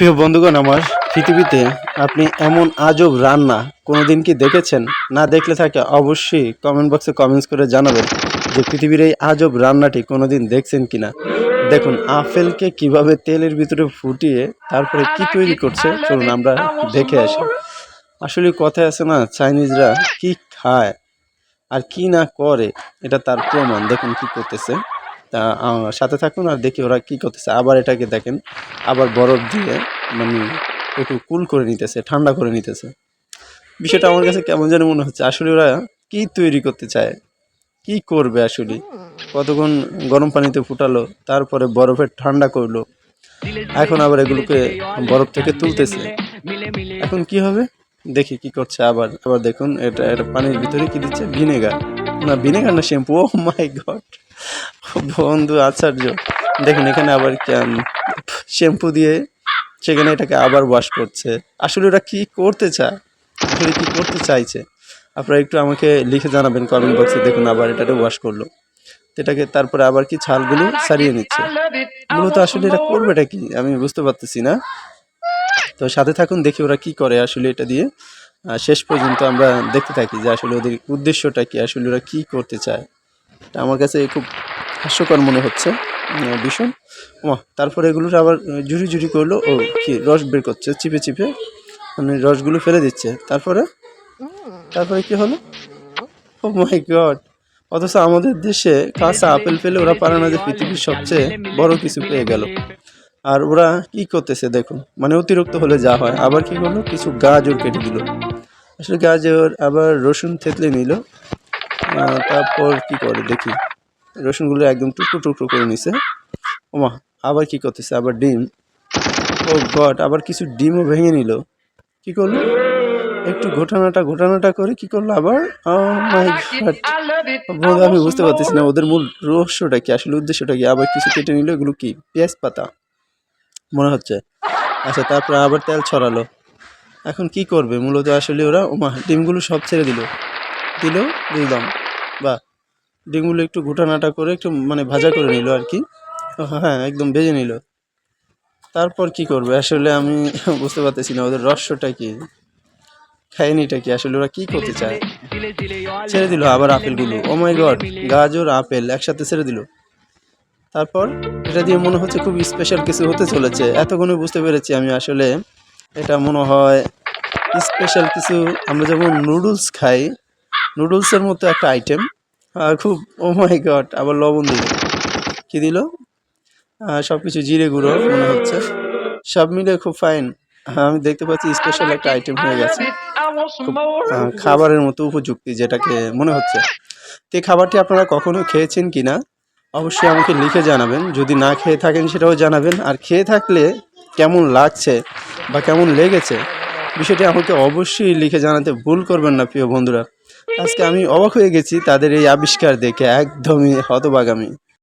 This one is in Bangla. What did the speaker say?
প্রিয় বন্ধুগণ, আমার পৃথিবীতে আপনি এমন আজব রান্না কোনোদিন কি দেখেছেন? না দেখলে থাকে অবশ্যই কমেন্ট বক্সে কমেন্টস করে জানাবেন যে পৃথিবীর এই আজব রান্নাটি কোনোদিন দেখছেন কিনা। দেখুন, আপেলকে কীভাবে তেলের ভিতরে ফুটিয়ে তারপরে কি তৈরি করছে, চলুন আমরা দেখে আসি। আসলে কথায় আছে না, চাইনিজরা কি খায় আর কি না করে, এটা তার প্রমাণ। দেখুন কি করতেছে। তা সাথে থাকুন আর দেখি ওরা কি করতেছে। আবার এটাকে দেখেন, আবার বরফ দিয়ে মানে একটু কুল করে নিতেছে, ঠান্ডা করে নিতেছে। বিষয়টা আমার কাছে কেমন যেন মনে হচ্ছে, আসলে ওরা কি তৈরি করতে চায়, কি করবে আসলে? কতক্ষণ গরম পানিতে ফুটালো, তারপরে বরফে ঠান্ডা করল, এখন আবার এগুলোকে বরফ থেকে তুলতেছে। এখন কি হবে? দেখি কি করছে আবার আবার দেখুন, এটা এটা পানির ভিতরে কি দিচ্ছে? ভিনেগার। না ভিনেগার না, শ্যাম্পু। ও মাই গড বন্ধু আশ্চর্য দেখুন এখানে আবার শ্যাম্পু দিয়ে সেখানে এটাকে আবার ওয়াশ করছে। আসলে ওরা কি করতে চায়? আসলে কি করতে চাইছে? আপনারা একটু আমাকে লিখে জানাবেন কমেন্ট বক্সে দেখুন আবার এটাকে ওয়াশ করল। এটাকে তারপরে আবার কি ছালগুলো সারিয়ে নিচ্ছে। মূলত আসলে এটা করবেটা কি, আমি বুঝতে পারতেছি না। তো সাথে থাকুন, দেখি ওরা কি করে আসলে এটা দিয়ে। শেষ পর্যন্ত আমরা দেখতে থাকি যে আসলে ওদের উদ্দেশ্যটা কি, আসলে ওরা কি করতে চায়। এটা আমার কাছে খুব হাস্যকর মনে হচ্ছে ভীষণ। ও তারপরে এগুলোর আবার ঝুড়ি ঝুড়ি করল, ও কি রস বের করছে, চিপে চিপে মানে রসগুলো ফেলে দিচ্ছে। তারপরে? তারপরে কি হলো? ও মাই গড অথচ আমাদের দেশে কাঁচা আপেল পেলে ওরা পারে না যে পৃথিবীর সবচেয়ে বড় কিছু পেয়ে গেল। আর ওরা কি করতেছে দেখুন মানে অতিরিক্ত হলে যা হয়। আবার কি করল? কিছু গাজর কেটে দিল। আসলে গাজর, আবার রসুন থেতলে নিল। তারপর কি করে দেখি। রসুনগুলো একদম টুকরো টুকরো করে নিছে। ওমা আবার কি করতেছে? আবার ডিম। ও গড আবার কিছু ডিমও ভেঙে নিল। কি করল? একটু ঘটনাটা ঘটনাটা করে কি করল আবার? আমি বুঝতে পারতেছি না ওদের মূল রহস্যটা কি? আসলে উদ্দেশ্যটা কি? আবার কিছু কেটে নিল? এগুলো কি? পেঁয়াজ পাতা? মনে হচ্ছে। আচ্ছা তারপরে আবার তেল ছড়ালো। এখন কি করবে? মূলত আসলে ওরা ওমা ডিমগুলো সব ছেড়ে দিল। দিল দিলাম। বা ডিমগুলো একটু ঘুটানাটা করে একটু মানে ভাজা করে নিল আর কি। হ্যাঁ একদম ভেজে নিল। তারপর কি করবে? আসলে আমি বুঝতে পারতেছি না, ওদের রহস্যটা কি? খায়নিটা কি? আসলে ওরা কি করতে চায়? ছেড়ে দিল আবার আপেলগুলো। ও মাই গড গাজর, আপেল একসাথে ছেড়ে দিল। তারপর এটা দিয়ে মনে হচ্ছে খুব স্পেশাল কিছু হতে চলেছে। এতক্ষণে বুঝতে পেরেছি আমি আসলে এটা মনে হয় স্পেশাল কিছু। আমরা যেমন নুডলস খাই নুডলসের মতো একটা আইটেম খুব ও মাই গড আবার লবণ দিল। কি দিল? সব কিছু জিরে গুঁড়ো, মনে হচ্ছে। সব মিলে খুব ফাইন আমি দেখতে পাচ্ছি স্পেশাল একটা আইটেম হয়ে গেছে। খুব খাবারের মতো উপযুক্তি যেটাকে মনে হচ্ছে। তো খাবারটি আপনারা কখনো খেয়েছেন কি না? অবশ্যই আমাকে লিখে জানাবেন। যদি না খেয়ে থাকেন সেটাও জানাবেন। আর খেয়ে থাকলে কেমন লাগছে বা কেমন লেগেছে, বিষয়টি আমাকে অবশ্যই লিখে জানাতে ভুল করবেন না, প্রিয় বন্ধুরা। আজকে আমি অবাক হয়ে গেছি তাদের এই আবিষ্কার দেখে একদমই হতবাগামি